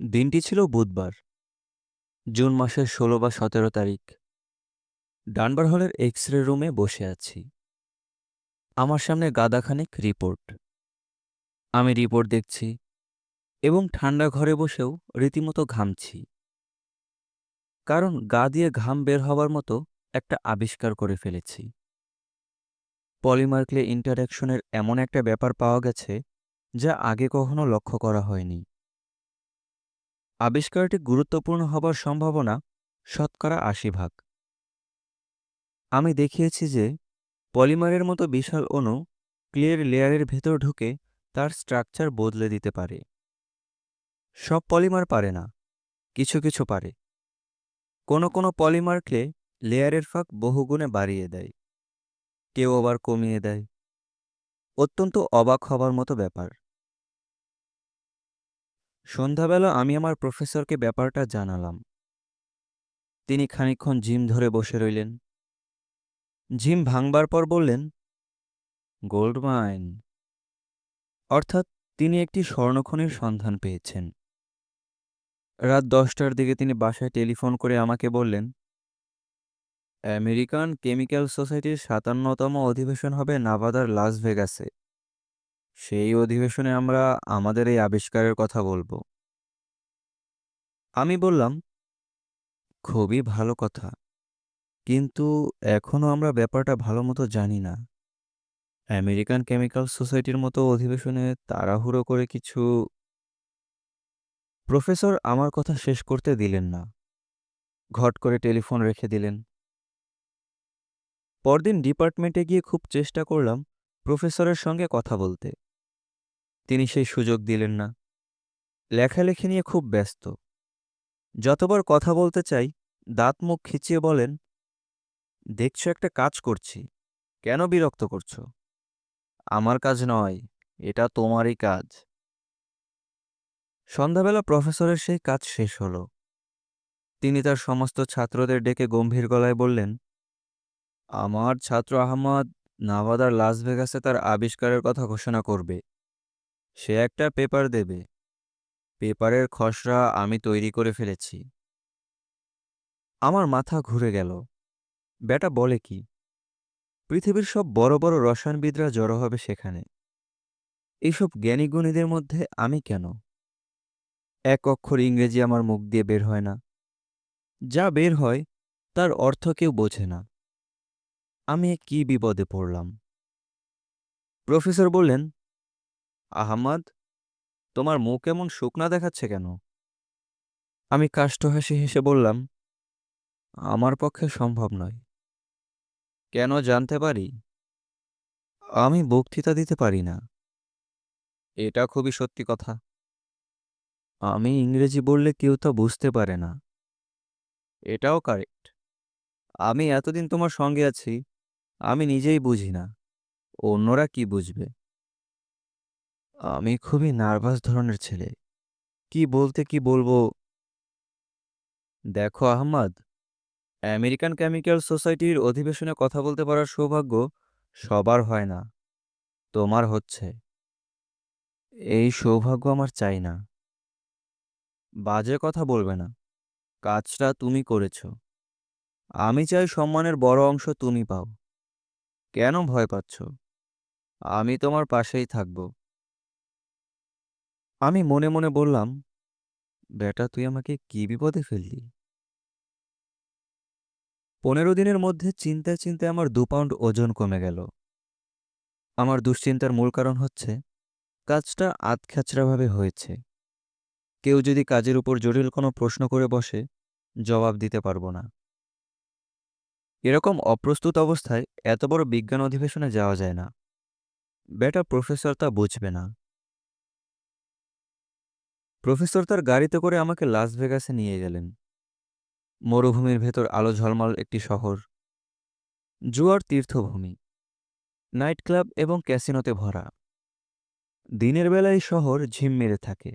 দিনটি ছিল বুধবার, জুন মাসের ষোলো বা সতেরো তারিখ। ডানবার হলের এক্স রে রুমে বসে আছি। আমার সামনে গাদাখানেক রিপোর্ট। আমি রিপোর্ট দেখছি এবং ঠান্ডা ঘরে বসেও রীতিমতো ঘামছি। কারণ গা দিয়ে ঘাম বের হবার মতো একটা আবিষ্কার করে ফেলেছি। পলিমার ক্লে ইন্টারঅ্যাকশনের এমন একটা ব্যাপার পাওয়া গেছে যা আগে কখনো লক্ষ্য করা হয়নি। আবিষ্কারটি গুরুত্বপূর্ণ হবার সম্ভাবনা শতকরা আশি ভাগ। আমি দেখিয়েছি যে পলিমারের মতো বিশাল অণু ক্লিয়ার লেয়ারের ভেতর ঢুকে তার স্ট্রাকচার বদলে দিতে পারে। সব পলিমার পারে না, কিছু কিছু পারে। কোনো কোনো পলিমার ক্লে লেয়ারের ফাঁক বহুগুণে বাড়িয়ে দেয়। কেউ আবার কমিয়ে দেয়। অত্যন্ত অবাক হবার মতো ব্যাপার। সন্ধ্যাবেলা আমি আমার প্রফেসরকে ব্যাপারটা জানালাম। তিনি খানিকক্ষণ জিম ধরে বসে রইলেন। জিম ভাঙবার পর বললেন গোল্ড মাইন অর্থাৎ তিনি একটি স্বর্ণখনির সন্ধান পেয়েছেন। রাত দশটার দিকে তিনি বাসায় টেলিফোন করে আমাকে বললেন, আমেরিকান কেমিক্যাল সোসাইটির সাতান্নতম অধিবেশন হবে নাভাদার লাস ভেগাসে। সেই অধিবেশনে আমরা আমাদের এই আবিষ্কারের কথা বলব। আমি বললাম, খুবই ভালো কথা। কিন্তু এখনও আমরা ব্যাপারটা ভালো মতো জানি না। আমেরিকান কেমিক্যাল সোসাইটির মতো অধিবেশনে তাড়াহুড়ো করে কিছু প্রফেসর আমার কথা শেষ করতে দিলেন না। ঘট করে টেলিফোন রেখে দিলেন। পরদিন ডিপার্টমেন্টে গিয়ে খুব চেষ্টা করলাম প্রফেসরের সঙ্গে কথা বলতে। তিনি সেই সুযোগ দিলেন না। লেখালেখি নিয়ে খুব ব্যস্ত। যতবার কথা বলতে চাই, দাঁত মুখ খিচিয়ে বলেন, দেখছ একটা কাজ করছি। কেন বিরক্ত করছ? আমার কাজ নয়, এটা তোমারই কাজ। সন্ধ্যাবেলা প্রফেসরের সেই কাজ শেষ হলো। তিনি তার সমস্ত ছাত্রদের ডেকে গম্ভীর গলায় বললেন, আমার ছাত্র আহমদ নাভাদার লাস ভেগাসে তার আবিষ্কারের কথা ঘোষণা করবে। সে একটা পেপার দেবে। পেপারের খসড়া আমি তৈরি করে ফেলেছি। আমার মাথা ঘুরে গেল। বেটা বলে কি? পৃথিবীর সব বড় বড় রসায়নবিদরা জড়ো হবে সেখানে। এইসব জ্ঞানীগুণীদের মধ্যে আমি কেন? এক অক্ষর ইংরেজি আমার মুখ দিয়ে বের হয় না। যা বের হয়, তার অর্থ কেউ বোঝে না। আমি কি বিপদে পড়লাম? প্রফেসর বললেন আহমাদ, তোমার মুখ এমন শুকনা দেখাচ্ছে কেন? আমি কাষ্ঠ হাসি হেসে বললাম, আমার পক্ষে সম্ভব নয়। কেন জানতে পারি? আমি বক্তৃতা দিতে পারি না। এটা খুবই সত্যি কথা। আমি ইংরেজি বললে কেউ তা বুঝতে পারে না। এটাও কারেক্ট। আমি এতদিন তোমার সঙ্গে আছি, আমি নিজেই বুঝি না। অন্যরা কি বুঝবে? আমি খুবই নার্ভাস ধরনের ছেলে। কি বলতে কি বলব? দেখো আহমদ, আমেরিকান কেমিক্যাল সোসাইটির অধিবেশনে কথা বলতে পারার সৌভাগ্য সবার হয় না, তোমার হচ্ছে। এই সৌভাগ্য আমার চাই না। বাজে কথা বলবে না, কাজটা তুমি করেছ। আমি চাই সম্মানের বড় অংশ তুমি পাও। কেন ভয় পাচ্ছ? আমি তোমার পাশেই থাকব। আমি মনে মনে বললাম, বেটা, তুই আমাকে কি বিপদে ফেললি? পনেরো দিনের মধ্যে চিন্তায় চিন্তায় আমার দু পাউন্ড ওজন কমে গেল। আমার দুশ্চিন্তার মূল কারণ হচ্ছে, কাজটা আধখ্যাচড়াভাবে হয়েছে। কেউ যদি কাজের উপর জটিল কোনো প্রশ্ন করে বসে, জবাব দিতে পারব না। এরকম অপ্রস্তুত অবস্থায় এত বড় বিজ্ঞান অধিবেশনে যাওয়া যায় না। বেটা, প্রফেসর তা বুঝবে না। প্রফেসর তার গাড়িতে করে আমাকে লাস ভেগাসে নিয়ে গেলেন। মরুভূমির ভেতর আলো ঝলমল একটি শহর। জুয়ার তীর্থভূমি। নাইট ক্লাব এবং ক্যাসিনোতে ভরা। দিনের বেলায় শহর ঝিম মেরে থাকে।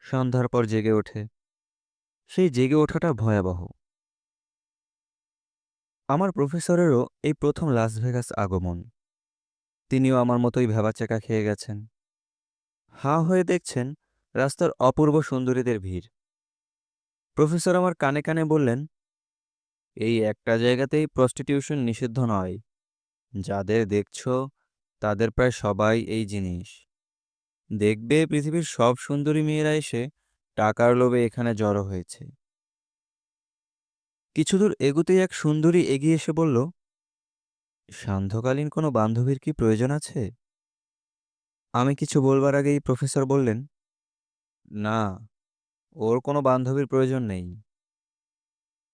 সন্ধ্যার পর জেগে ওঠে। সেই জেগে ওঠাটা ভয়াবহ। আমার প্রফেসরেরও এই প্রথম লাস ভেগাস আগমন। তিনিও আমার মতোই ভেবাচেকা খেয়ে গেছেন। হাঁ হয়ে দেখছেন রাস্তার অপূর্ব সুন্দরীদের ভিড়। প্রফেসর আমার কানে কানে বললেন, এই একটা জায়গাতেই প্রস্টিটিউশন নিষিদ্ধ নয়। যাদের দেখছ, তাদের প্রায় সবাই এই জিনিস। দেখবে পৃথিবীর সব সুন্দরী মেয়েরা এসে টাকার লোভে এখানে জড়ো হয়েছে। কিছু দূর এগুতেই এক সুন্দরী এগিয়ে এসে বলল, সান্ধ্যকালীন কোনো বান্ধবীর কি প্রয়োজন আছে? আমি কিছু বলবার আগেই প্রফেসর বললেন না, ওর কোনো বান্ধবীর প্রয়োজন নেই।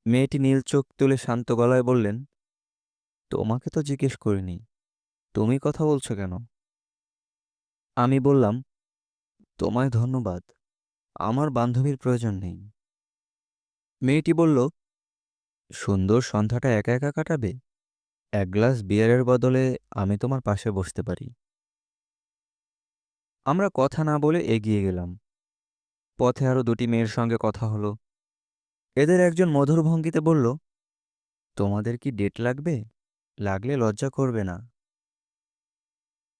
মেয়েটি নীল চোখ তুলে শান্ত গলায় বললেন, তোমাকে তো জিজ্ঞেস করিনি, তুমি কথা বলছো কেন? আমি বললাম, তোমায় ধন্যবাদ, আমার বান্ধবীর প্রয়োজন নেই। মেয়েটি বলল, সুন্দর সন্ধ্যাটা একা একা কাটাবে? এক গ্লাস বিয়ারের বদলে আমি তোমার পাশে বসতে পারি। আমরা কথা না বলে এগিয়ে গেলাম। পথে আরও দুটি মেয়ের সঙ্গে কথা হলো। এদের একজন মধুর ভঙ্গিতে বলল, তোমাদের কি ডেট লাগবে? লাগলে লজ্জা করবে না।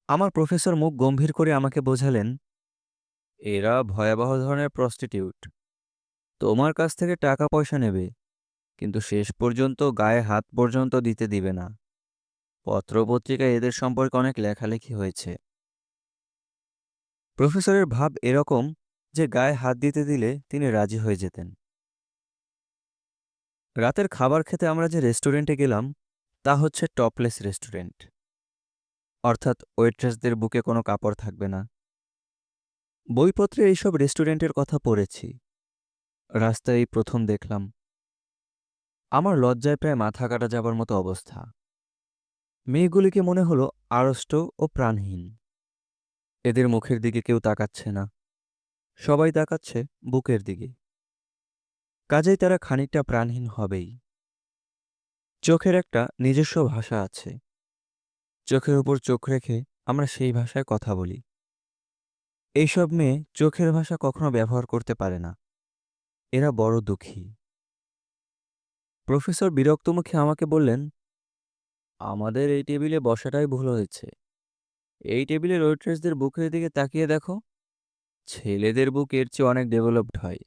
আমার প্রফেসর মুখ গম্ভীর করে আমাকে বোঝালেন, এরা ভয়াবহ ধরনের প্রস্টিটিউট। তোমার কাছ থেকে টাকা পয়সা নেবে, কিন্তু শেষ পর্যন্ত গায়ে হাত পর্যন্ত দিতে দিবে না। পত্রপত্রিকায় এদের সম্পর্কে অনেক লেখালেখি হয়েছে। প্রফেসরের ভাব এরকম যে গায়ে হাত দিতে দিলে তিনি রাজি হয়ে যেতেন। রাতের খাবার খেতে আমরা যে রেস্টুরেন্টে গেলাম, তা হচ্ছে টপলেস রেস্টুরেন্ট। অর্থাৎ ওয়েট্রেসদের বুকে কোনো কাপড় থাকবে না। বইপত্রে এইসব রেস্টুরেন্টের কথা পড়েছি। রাস্তায় প্রথম দেখলাম, আমার লজ্জায় প্রায় মাথা কাটা যাবার মতো অবস্থা। মেয়েগুলিকে মনে হলো আড়ষ্ট ও প্রাণহীন। এদের মুখের দিকে কেউ তাকাচ্ছে না। সবাই তাকাচ্ছে বুকের দিকে। কাজেই তারা খানিকটা প্রাণহীন হবেই। চোখের একটা নিজস্ব ভাষা আছে। চোখের উপর চোখ রেখে আমরা সেই ভাষায় কথা বলি। এইসব মেয়ে চোখের ভাষা কখনো ব্যবহার করতে পারে না। এরা বড় দুঃখী। প্রফেসর বিরক্তমুখে আমাকে বললেন, আমাদের এই টেবিলে বসাটাই ভুল হয়েছে। এই টেবিলের ওয়েট্রেসদের বুকের দিকে তাকিয়ে দেখো। ছেলেদের বুক এর চেয়ে অনেক ডেভেলপড হয়।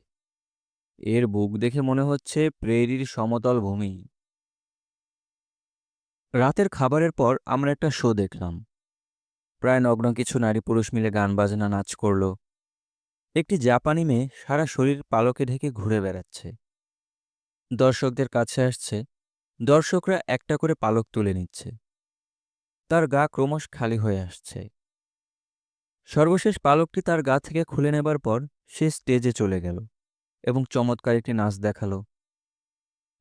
এর বুক দেখে মনে হচ্ছে প্রেরির সমতল ভূমি। রাতের খাবারের পর আমরা একটা শো দেখলাম। প্রায় নগ্ন কিছু নারী পুরুষ মিলে গান বাজনা, নাচ করল। একটি জাপানি মেয়ে সারা শরীর পালকে ঢেকে ঘুরে বেড়াচ্ছে। দর্শকদের কাছে আসছে, দর্শকরা একটা করে পালক তুলে নিচ্ছে। তার গা ক্রমশ খালি হয়ে আসছে। সর্বশেষ পালকটি তার গা থেকে খুলে নেবার পর সে স্টেজে চলে গেল এবং চমৎকার একটি নাচ দেখাল।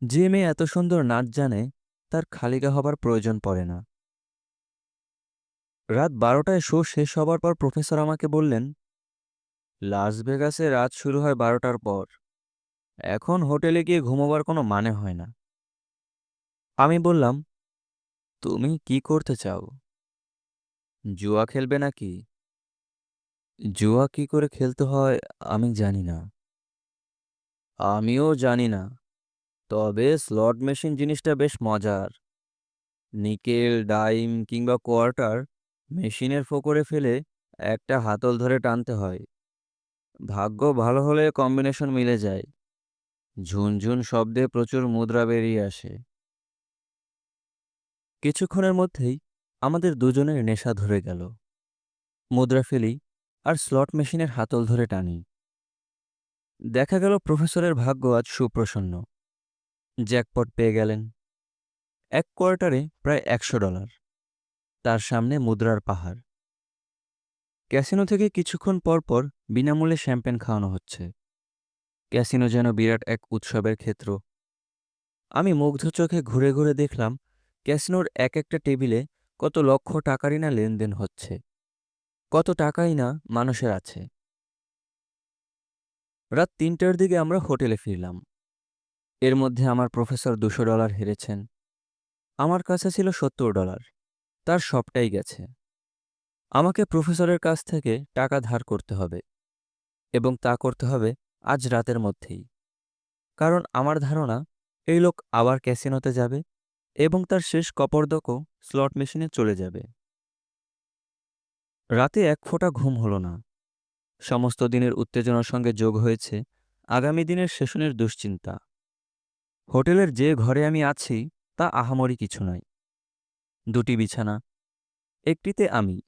যে মেয়ে এত সুন্দর নাচ জানে, তার খালিগা হবার প্রয়োজন পড়ে না। রাত বারোটায় শো শেষ হবার পর প্রফেসর আমাকে বললেন, লাস ভেগাসে রাত শুরু হয় বারোটার পর। এখন হোটেলে গিয়ে ঘুমোবার কোনো মানে হয় না। আমি বললাম, তুমি কি করতে চাও? জুয়া খেলবে নাকি? জুয়া কি করে খেলতে হয় আমি জানি না। আমিও জানি না। তবে স্লট মেশিন জিনিসটা বেশ মজার। নিকেল, ডাইম কিংবা কোয়ার্টার মেশিনের ফোকরে ফেলে একটা হাতল ধরে টানতে হয়। ভাগ্য ভালো হলে কম্বিনেশন মিলে যায়। ঝুনঝুন শব্দে প্রচুর মুদ্রা বেরিয়ে আসে। কিছুক্ষণের মধ্যেই আমাদের দুজনের নেশা ধরে গেল। মুদ্রা ফেলি আর স্লট মেশিনের হাতল ধরে টানি। দেখা গেল প্রফেসরের ভাগ্য আজ সুপ্রসন্ন। জ্যাকপট পেয়ে গেলেন। এক কোয়ার্টারে প্রায় একশো ডলার। তার সামনে মুদ্রার পাহাড়। ক্যাসিনো থেকে কিছুক্ষণ পর পর বিনামূল্যে শ্যাম্পেন খাওয়ানো হচ্ছে। ক্যাসিনো যেন বিরাট এক উৎসবের ক্ষেত্র। আমি মুগ্ধ চোখে ঘুরে ঘুরে দেখলাম ক্যাসিনোর এক একটা টেবিলে কত লক্ষ টাকারই না লেনদেন হচ্ছে। কত টাকাই না মানুষের আছে। রাত তিনটার দিকে আমরা হোটেলে ফিরলাম। এর মধ্যে আমার প্রফেসর দুশো ডলার হেরেছেন। আমার কাছে ছিল সত্তর ডলার। তার সবটাই গেছে। আমাকে প্রফেসরের কাছ থেকে টাকা ধার করতে হবে এবং তা করতে হবে আজ রাতের মধ্যেই। কারণ আমার ধারণা, এই লোক আবার ক্যাসিনোতে যাবে এবং তার শেষ কপর্দকও স্লট মেশিনে চলে যাবে। রাতে এক ফোঁটা ঘুম হলো না। সমস্ত দিনের উত্তেজনার সঙ্গে যোগ হয়েছে আগামী দিনের সেশনের দুশ্চিন্তা। হোটেলের যে ঘরে আমি আছি, তা আহামরি কিছু নয়। দুটি বিছানা, একটিতে আমি,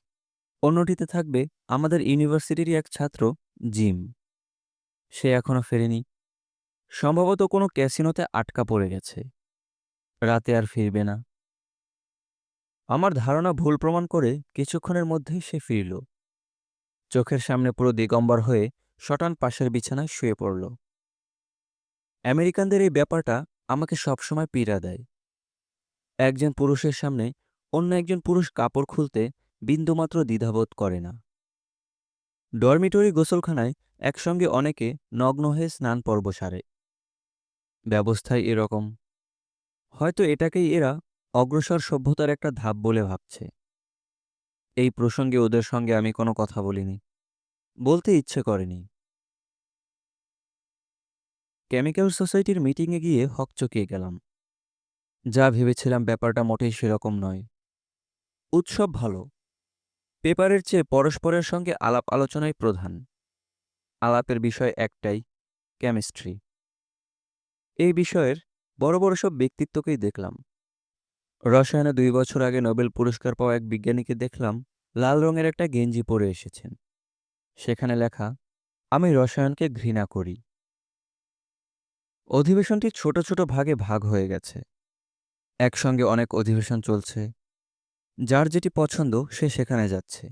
অন্যটিতে থাকবে আমাদের ইউনিভার্সিটিরই এক ছাত্র, জিম। সে এখনও ফেরেনি। সম্ভবত কোনো ক্যাসিনোতে আটকা পড়ে গেছে। রাতে আর ফিরবে না। আমার ধারণা ভুল প্রমাণ করে কিছুক্ষণের মধ্যেই সে ফিরল। চোখের সামনে পুরো দিগম্বর হয়ে শটান পাশের বিছানায় শুয়ে পড়ল। আমেরিকানদের এই ব্যাপারটা আমাকে সবসময় পীড়া দেয়। একজন পুরুষের সামনে অন্য একজন পুরুষ কাপড় খুলতে বিন্দুমাত্র দ্বিধাবোধ করে না। ডরমিটরি গোসলখানায় একসঙ্গে অনেকে নগ্ন হয়ে স্নান পর্ব সারে। ব্যবস্থায় এরকম। হয়তো এটাকেই এরা অগ্রসর সভ্যতার একটা ধাপ বলে ভাবছে। এই প্রসঙ্গে ওদের সঙ্গে আমি কোনো কথা বলিনি। বলতে ইচ্ছে করেনি। কেমিক্যাল সোসাইটির মিটিংয়ে গিয়ে হকচকিয়ে গেলাম। যা ভেবেছিলাম ব্যাপারটা মোটেই সেরকম নয়। উৎসব ভালো। পেপারের চেয়ে পরস্পরের সঙ্গে আলাপ আলোচনাই প্রধান। আলাপের বিষয় একটাই, কেমিস্ট্রি। এই বিষয়ের বড় বড় সব ব্যক্তিত্বকেই দেখলাম। রসায়নে দুই বছর আগে নোবেল পুরস্কার পাওয়া এক বিজ্ঞানীকে দেখলাম, লাল রঙের একটা গেঞ্জি পরে এসেছেন। সেখানে লেখা, আমি রসায়নকে ঘৃণা করি। অধিবেশনটি ছোট ছোট ভাগে ভাগ হয়ে গেছে। একসঙ্গে অনেক অধিবেশন চলছে। যার যেটি পছন্দ, সে সেখানে যাচ্ছে।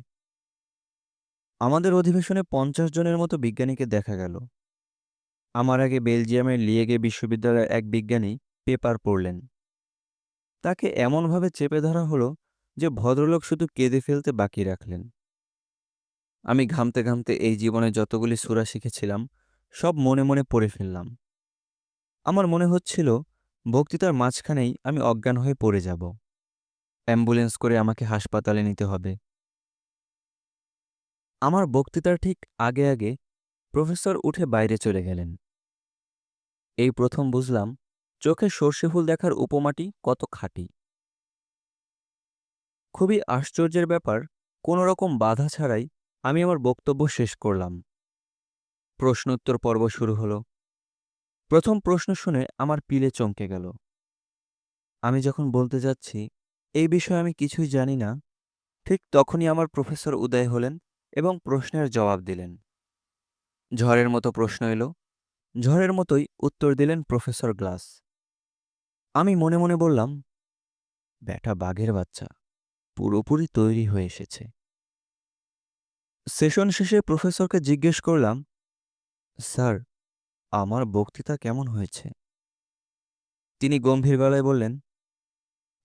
আমাদের অধিবেশনে পঞ্চাশ জনের মতো বিজ্ঞানীকে দেখা গেল। আমার আগে বেলজিয়ামের লিয়েগে বিশ্ববিদ্যালয়ের এক বিজ্ঞানী পেপার পড়লেন। তাকে এমনভাবে চেপে ধরা হলো যে ভদ্রলোক শুধু কেঁদে ফেলতে বাকি রাখলেন। আমি ঘামতে ঘামতে এই জীবনে যতগুলি সুরা শিখেছিলাম, সব মনে মনে পড়ে ফেললাম। আমার মনে হচ্ছিল, বক্তৃতার মাঝখানেই আমি অজ্ঞান হয়ে পড়ে যাব। অ্যাম্বুলেন্স করে আমাকে হাসপাতালে নিতে হবে। আমার বক্তৃতার ঠিক আগে আগে প্রফেসর উঠে বাইরে চলে গেলেন। এই প্রথম বুঝলাম চোখে সর্ষে ফুল দেখার উপমাটি কত খাঁটি। খুবই আশ্চর্যের ব্যাপার, কোনো রকম বাধা ছাড়াই আমি আমার বক্তব্য শেষ করলাম। প্রশ্নোত্তর পর্ব শুরু হলো। প্রথম প্রশ্ন শুনে আমার পিলে চমকে গেল। আমি যখন বলতে যাচ্ছি, এই বিষয়ে আমি কিছুই জানি না, ঠিক তখনই আমার প্রফেসর উদয় হলেন এবং প্রশ্নের জবাব দিলেন। ঝড়ের মতো প্রশ্ন এলো। ঝড়ের মতোই উত্তর দিলেন প্রফেসর গ্লাস। আমি মনে মনে বললাম, ব্যাটা বাঘের বাচ্চা পুরোপুরি তৈরি হয়ে এসেছে। সেশন শেষে প্রফেসরকে জিজ্ঞেস করলাম, স্যার, আমার বক্তৃতা কেমন হয়েছে? তিনি গম্ভীর গলায় বললেন,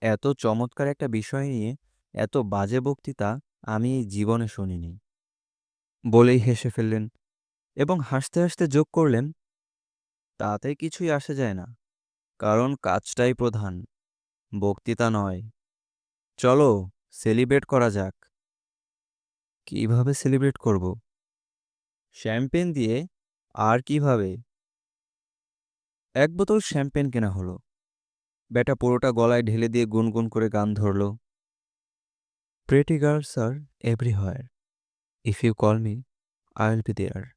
এত চমৎকার একটা বিষয় নিয়ে এত বাজে বক্তৃতা আমি জীবনে শুনিনি। বলেই হেসে ফেললেন এবং হাসতে হাসতে যোগ করলেন, তাতে কিছুই আসে যায় না। কারণ কাজটাই প্রধান, বক্তৃতা নয়। চলো, সেলিব্রেট করা যাক। কীভাবে সেলিব্রেট করব? শ্যাম্পেন দিয়ে আর কীভাবে? এক বোতল শ্যাম্পেন কেনা হলো। ব্যাটা পুরোটা গলায় ঢেলে দিয়ে গুনগুন করে গান ধরল। Pretty girls R everywhere if you call me I will be there